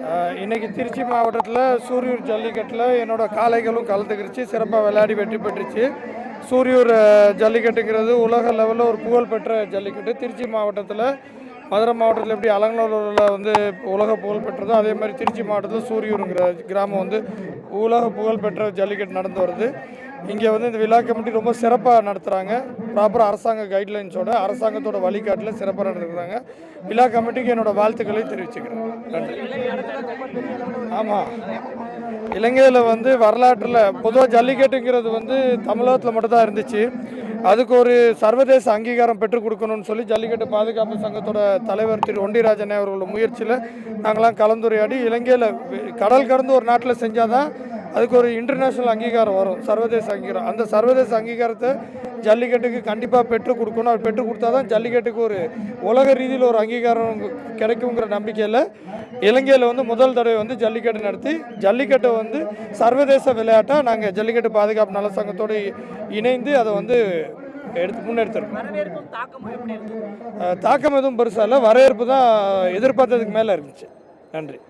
இன்றைக்கி இன்னைக்கு திருச்சி மாவட்டத்தில் சூரியூர் ஜல்லிக்கட்டில் என்னோட காளைகளும் கலந்துக்கிடுச்சு சிறப்பாக விளையாடி வெற்றி பெற்றுச்சு. சூரியூர் ஜல்லிக்கட்டுங்கிறது உலக லெவலில் ஒரு புகழ்பெற்ற ஜல்லிக்கட்டு. திருச்சி மாவட்டத்தில் மதுரை மாவட்டத்தில் எப்படி அலங்கநல்லூரில் வந்து உலக புகழ் பெற்றதோ அதே மாதிரி திருச்சி மாவட்டத்தில் சூரியூருங்கிற கிராமம் வந்து உலக புகழ்பெற்ற ஜல்லிக்கட்டு நடந்து வருது. இங்கே வந்து இந்த விழா கமிட்டி ரொம்ப சிறப்பாக நடத்துகிறாங்க ப்ராப்பராக அரசாங்க கைட்லைன்ஸோட அரசாங்கத்தோட வழிகாட்டில் சிறப்பாக நடந்துக்கிறாங்க. விழா கமிட்டிக்கு என்னோடய வாழ்த்துக்களை தெரிவிச்சுக்கிறேன். நன்றி. ஆமாம் இலங்கையில் வந்து வரலாற்றில் பொதுவாக ஜல்லிக்கட்டுங்கிறது வந்து தமிழகத்தில் மட்டும்தான் இருந்துச்சு. அதுக்கு ஒரு சர்வதேச அங்கீகாரம் பெற்றுக் கொடுக்கணும்னு சொல்லி ஜல்லிக்கட்டு பாதுகாப்பு சங்கத்தோட தலைவர் திரு ஒண்டிராஜனே அவர்களோட முயற்சியில் நாங்களாம் கலந்துரையாடி இலங்கையில் கடல் கடந்து ஒரு நாட்டில் செஞ்சால் தான் அதுக்கு ஒரு இன்டர்நேஷ்னல் அங்கீகாரம் வரும். சர்வதேச அங்கீகாரம். அந்த சர்வதேச அங்கீகாரத்தை ஜல்லிக்கட்டுக்கு கண்டிப்பாக பெற்றுக் கொடுக்கணும். அது பெற்றுக் கொடுத்தா தான் ஜல்லிக்கட்டுக்கு ஒரு உலக ரீதியில் ஒரு அங்கீகாரம் கிடைக்குங்கிற நம்பிக்கையில் இலங்கையில் வந்து முதல் தடவை வந்து ஜல்லிக்கட்டு நடத்தி ஜல்லிக்கட்டை வந்து சர்வதேச விளையாட்டாக நாங்கள் ஜல்லிக்கட்டு பாதுகாப்பு நல சங்கத்தோடு இணைந்து அதை வந்து எடுத்து முன்னெடுத்திருக்கோம். தாக்கம் எதுவும் பெருசாக இல்லை. வரவேற்பு தான் எதிர்பார்த்ததுக்கு மேலே இருந்துச்சு. நன்றி.